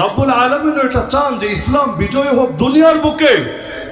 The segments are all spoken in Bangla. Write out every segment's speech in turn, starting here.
রব্বুল আলমিন এটা চান যে ইসলাম বিজয় হোক দুনিয়ার বুকে।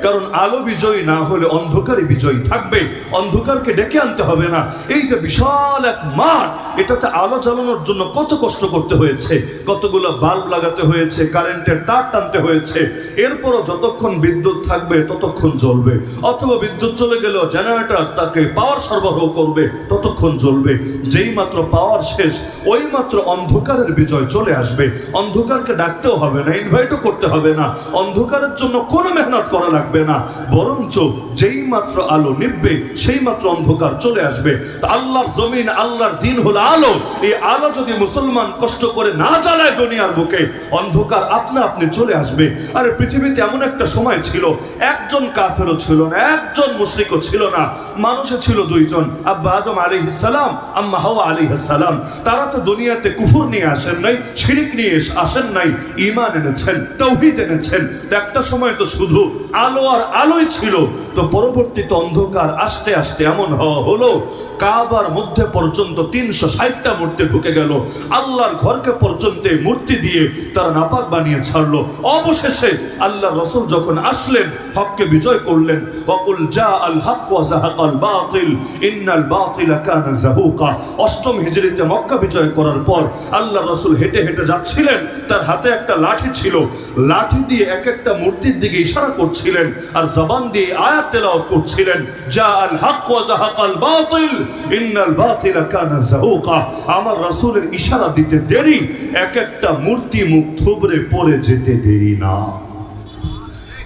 কারণ আলো বিজয়ী না হলে অন্ধকারে বিজয়ী থাকবে। অন্ধকারকে ডেকে আনতে হবে না। এই যে বিশাল এক মাঠ, এটাতে আলো জ্বালানোর জন্য কত কষ্ট করতে হয়েছে, কতগুলো বাল্ব লাগাতে হয়েছে, কারেন্টের তার টানতে হয়েছে। এরপরও যতক্ষণ বিদ্যুৎ থাকবে, ততক্ষণ জ্বলবে। অথবা বিদ্যুৎ চলে গেলেও জেনারেটর তাকে পাওয়ার সরবরাহ করবে, ততক্ষণ জ্বলবে। যেই মাত্র পাওয়ার শেষ, ওই মাত্র অন্ধকারের বিজয় চলে আসবে। অন্ধকারকে ডাকতেও হবে না ইনভাইটও করতে হবে না। অন্ধকারের জন্য কোনো মেহনত করা লাগবে না। বরঞ্চ যেই মাত্র আলো নিববে সেই মাত্র অন্ধকার চলে আসবে। আল্লাহর জমিন, আল্লাহর দিন হলো আলো। এই আলো যদি মুসলমান কষ্ট করে না জ্বালায় দুনিয়ার বুকে, অন্ধকার আপনা আপনি চলে আসবে। আর, পৃথিবীতে এমন একটা সময় ছিল, একজন কাফেরও ছিল না, একজন মুশরিকও ছিল না। মানুষে ছিল দুইজন, আব্বা আদম আলী সালাম, আম্মা হাওয়া আলী সালাম। তারা তো দুনিয়াতে কুফুর নিয়ে আসেন নাই, শিরিক নিয়ে আসেন নাই ইমান এনেছেন, তৌহিদ এনেছেন। একটা সময় তো শুধু আলো আর আলোই ছিল। তো পরবর্তীতে অন্ধকার আস্তে আস্তে এমন হওয়া হলো, কাবার মধ্যে পর্যন্ত তিনশো ষাটটা মূর্তি ঢুকে গেল। আল্লাহর ঘরকে পর্যন্ত মূর্তি দিয়ে তারা নাপাক বানিয়ে ছাড়লো। অবশেষে আল্লাহ রসুল যখন আসলেন, হককে বিজয় করলেন। অকুল জা আল হক ওয়া জাহাকাল বাতিল, ইন্নাল বাতিলা কানা জাহুকা। অষ্টম হিজরিতে মক্কা বিজয় করার পর আল্লাহ রসুল হেঁটে হেঁটে যাচ্ছিলেন। তার হাতে একটা লাঠি ছিল। লাঠি দিয়ে এক একটা মূর্তির দিকে ইশারা করছিলেন। আর জবান দিয়ে আয়াত তেলাওয়াত করছিলেন জা আল হক ওয়া জাহাকাল বাতিল, ইন্নাল বাতিলা কানা জাহুকা আমার রাসূলের ইশারা দিতে দেরি, এক একটা মূর্তি মুখ থুবড়ে পড়ে যেতে দেরি না।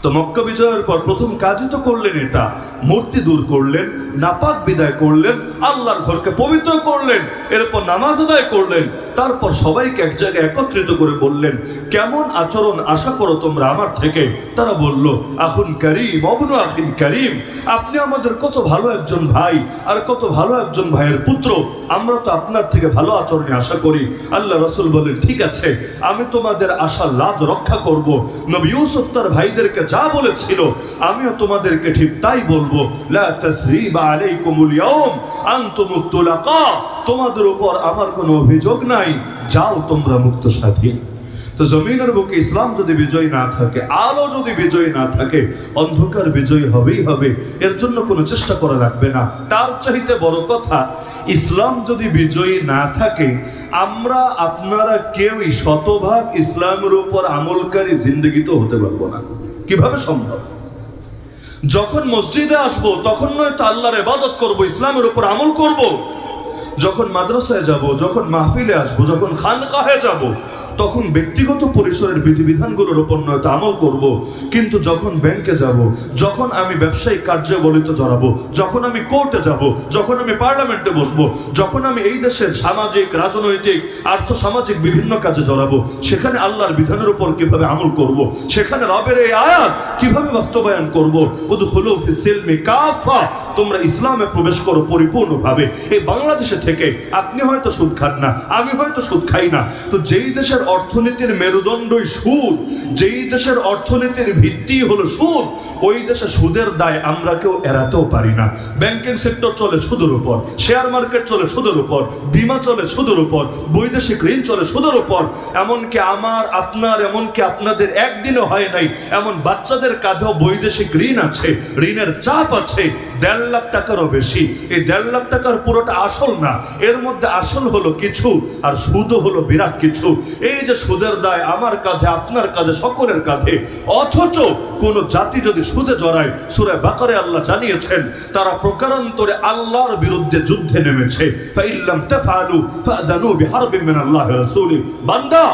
তো মক্কা বিজয়ের পর প্রথম কাজই তো করলেন এটা, মূর্তি দূর করলেন, নাপাক বিদায় করলেন, আল্লাহর ঘরকে পবিত্র করলেন, এরপর নামাজ আদায় করলেন তারপর সবাইকে এক জায়গায় একত্রিত করে বললেন, কেমন আচরণ আশা করো তোমরা আমার থেকে? তারা বলল আখুন করিম, অবনু আখিন করিম। আপনি আমাদের কত ভালো একজন ভাই আর কত ভালো একজন ভাইয়ের পুত্র। আমরা তো আপনার থেকে ভালো আচরণে আশা করি। আল্লাহ রসুল বলেন ঠিক আছে, আমি তোমাদের আশা লাজ রক্ষা করব। নবী ইউসুফ তার ভাইদেরকে যা বলেছিল, আমিও তোমাদেরকে ঠিক তাই বলব। আলাইকুমুল ইয়াউম তোমাদের উপর আমার কোনো অভিযোগ নাই। যাও তোমরা মুক্ত স্বাধীন তো জমিনের বুকে ইসলাম যদি বিজয় না থাকে, আলো যদি বিজয় না থাকে, অন্ধকার বিজয় হবেই হবে। এর জন্য কোনো চেষ্টা করা লাগবে না। তার চাইতে বড় কথা, ইসলাম যদি বিজয়ী না থাকে, আমরা আপনারা কেউই শতভাগ ইসলামের উপর আমলকারী জিন্দগি তো হতে পারব না। কীভাবে সম্ভব? যখন মসজিদে আসব, তখন নয় তো আল্লাহর ইবাদত করব, ইসলামের উপর আমল করব। যখন মাদ্রাসায় যাব যখন মাহফিলে আসব যখন খানকাহে যাব তখন ব্যক্তিগত পরিসরের বিধিবিধানগুলোর উপর নয়তো আমল করব। কিন্তু যখন ব্যাংকে যাব, যখন আমি ব্যবসায়িক কার্যাবলিতে জড়াবো, যখন আমি কোর্টে যাব, যখন আমি পার্লামেন্টে বসবো, যখন আমি এই দেশের সামাজিক, রাজনৈতিক আর্থ সামাজিক বিভিন্ন কাজে জড়াবো, সেখানে আল্লাহর বিধানের উপর কীভাবে আমল করব, সেখানে রবের এই আয়াত কীভাবে বাস্তবায়ন করব? কাফা। তোমরা ইসলামে প্রবেশ করো পরিপূর্ণভাবে। এই বাংলাদেশে থেকে আপনি হয়তো সুদ খান না, আমি হয়তো সুদ খাই না। তো যেই দেশের অর্থনীতির মেরুদণ্ডই সুদ। যেই দেশের অর্থনীতির ভিত্তি হলো সুদ, ওই দেশে সুদের দায় আমরা কেউ এড়াতেও পারি না। ব্যাংকিং সেক্টর চলে সুদের উপর, শেয়ার মার্কেট চলে সুদের উপর, বিমা চলে সুদের উপর, বৈদেশিক ঋণ চলে সুদের উপর। এমনকি আমার, আপনার, এমনকি আপনাদের একদিনও হয় নাই, এমন বাচ্চাদের কাঁধেও বৈদেশিক ঋণ আছে, ঋণের চাপ আছে দেড় লাখ টাকারও বেশি। এই দেড় লাখ টাকার পুরোটা আসল না। এর মধ্যে আসল হলো কিছু, আর সুদও হলো বিরাট কিছু। এই যে সুদের দায় আমার কাঁধে, আপনার কাঁধে, সকলের কাঁধে। অথচ কোন জাতি যদি সুদে জড়ায় সুরে বাকারে আল্লাহ জানিয়েছেন, তারা প্রকারান্তরে আল্লাহর বিরুদ্ধে যুদ্ধে নেমেছে। ফাইল্লাম ফাদানু বিহারবিন মিনাল্লাহি ওয়া রাসূলি। বান্দা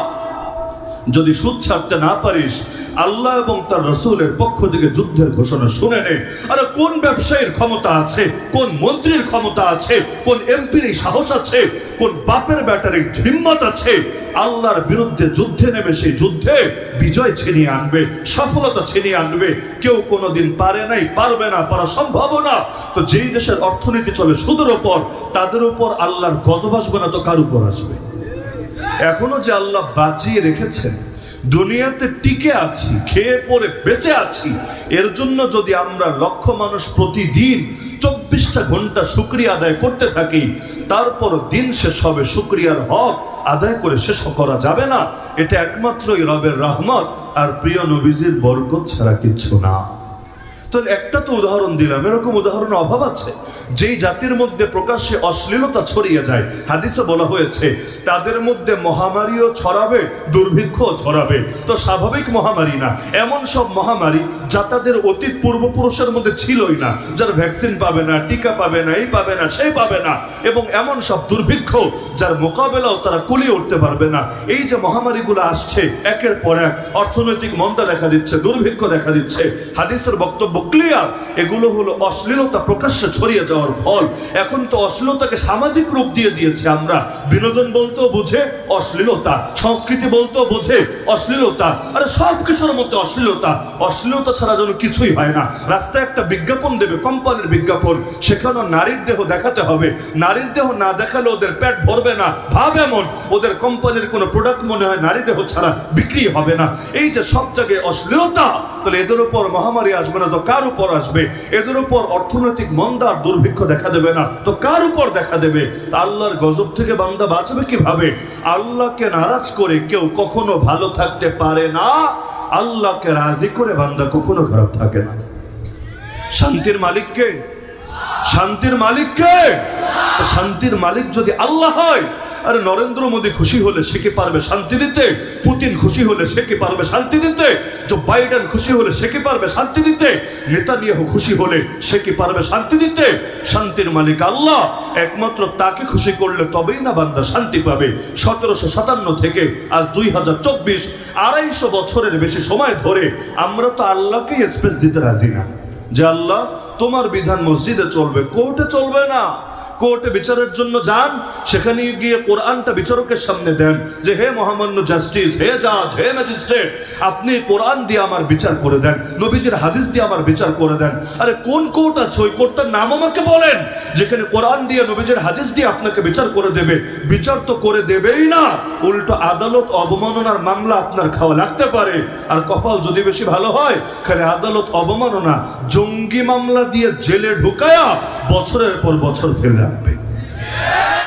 যদি সুদ ছাড়তে না পারিস, আল্লাহ এবং তার রসুলের পক্ষ থেকে যুদ্ধের ঘোষণা শুনে নে। আরে কোন ব্যবসায়ীর ক্ষমতা আছে, কোন মন্ত্রীর ক্ষমতা আছে, কোন এমপির সাহস আছে, কোন বাপের ব্যাটারে হিম্মত আছে? আল্লাহর বিরুদ্ধে যুদ্ধে নেমে সেই যুদ্ধে বিজয় ছিনিয়ে আনবে, সফলতা ছিনিয়ে আনবে। কেউ কোনোদিন পারে নাই, পারবে না, পারা সম্ভব না। তো যেই দেশের অর্থনীতি চলে সুদের উপর তাদের উপর আল্লাহর গজব আসবে না তো কার উপর আসবে? এখনও যে আল্লাহ বাঁচিয়ে রেখেছেন, দুনিয়াতে টিকে আছি, খেয়ে পরে বেঁচে আছি, এর জন্য যদি আমরা লক্ষ মানুষ প্রতিদিন চব্বিশটা ঘণ্টা শুক্রিয়া আদায় করতে থাকি তারপর দিন শেষ হবে, শুক্রিয়ার হক আদায় করে শেষ করা যাবে না। এটা একমাত্রই রবের রহমত, আর প্রিয় নবীজির বরকত ছাড়া কিছু না। তো একটা তো উদাহরণ দিলাম। এরকম উদাহরণ অভাব আছে? যেই জাতির মধ্যে প্রকাশ্যে অশ্লীলতা ছড়িয়ে যায়, হাদিসে বলা হয়েছে, তাদের মধ্যে মহামারীও ছড়াবে, দুর্ভিক্ষও ছড়াবে। তো স্বাভাবিক মহামারী না। এমন সব মহামারী যা তাদের অতীত পূর্বপুরুষের মধ্যে ছিলই না। যার ভ্যাকসিন পাবে না, টিকা পাবে না, এই পাবে না, সেই পাবে না। এবং এমন সব দুর্ভিক্ষ যার মোকাবেলাও তারা কুলিয়ে উঠতে পারবে না। এই যে মহামারীগুলো আসছে, একের পর এক অর্থনৈতিক মন্দা দেখা দিচ্ছে, দুর্ভিক্ষ দেখা দিচ্ছে। হাদিসের বক্তব্য ক্লিয়ার এগুলো হলো অশ্লীলতা প্রকাশ্যে ছড়িয়ে যাওয়ার ফল। এখন তো অশ্লীলতাকে সামাজিক রূপ দিয়ে দিয়েছে আমরা। বিনোদন বলতেও বুঝে অশ্লীলতা, সংস্কৃতি বলতেও বোঝে অশ্লীলতা। আরে সব কিছুর মধ্যে অশ্লীলতা। অশ্লীলতা ছাড়া যেন কিছুই হয় না। রাস্তায় একটা বিজ্ঞাপন দেবে, কোম্পানির বিজ্ঞাপন। সেখানেও নারীর দেহ দেখাতে হবে। নারীর দেহ না দেখালে ওদের পেট ভরবে না। ভাব এমন। ওদের কোম্পানির কোনো প্রোডাক্ট মনে হয় নারী দেহ ছাড়া বিক্রি হবে না। এই যে সব জায়গায় অশ্লীলতা, তাহলে এদের উপর মহামারী আসবে না তো কার উপর আসবে? এদের উপর অর্থনৈতিক মন্দার দুর্ভিক্ষ দেখা দেবে না। তো কার উপর দেখা দেবে? তা আল্লাহর গজব থেকে বান্দা বাঁচবে কীভাবে? আল্লাহকে নারাজ করে কেউ কখনো ভালো থাকতে পারে না। আল্লাহকে রাজি করে বান্দা কখনো খারাপ থাকে না। শান্তির মালিককে শান্তির মালিককে শান্তির মালিক যদি আল্লাহ হয় আরে নরেন্দ্র মোদী খুশি হলে সে কি পারবে শান্তি দিতে? পুতিন খুশি হলে সে কি পারবে শান্তি দিতে? জো বাইডেন খুশি হলে সে কি পারবে শান্তি দিতে? নেতানিয়াহু খুশি হলে সে কি পারবে শান্তি দিতে? শান্তির মালিক আল্লাহ, একমাত্র তাকে খুশি করলে তবেই না বান্দা শান্তি পাবে। সতেরোশো সাতান্ন থেকে আজ দুই হাজার চব্বিশ, আড়াইশো বছরের বেশি সময় ধরে আমরা তো আল্লাহকেই স্পেস দিতে রাজি না। যে আল্লাহ, তোমার বিধান মসজিদে চলবে কোর্টে চলবে না। কোর্টে বিচারের জন্য যান, সেখানে গিয়ে কোরআনটা বিচারকের সামনে দেন যে, হে মহামান্য জাস্টিস, হে জাজ, হে ম্যাজিস্ট্রেট, আপনি কোরআন দিয়ে আমার বিচার করে দেন, নবীজির হাদিস দিয়ে আমার বিচার করে দেন। আরে, কোন কোর্ট আছে? ওই কোর্টটার নাম আমাকে বলেন, যেখানে কোরআন দিয়ে নবীজির হাদিস দিয়ে আপনাকে বিচার করে দেবে। বিচার তো করে দেবেই না, উল্টো আদালত অবমাননার মামলা আপনার খাওয়া লাগতে পারে। আর কপাল যদি বেশি ভালো হয়, খালি আদালত অবমাননা, জঙ্গি মামলা দিয়ে জেলে ঢুকায়া বছরের পর বছর ফেলে রাখবে।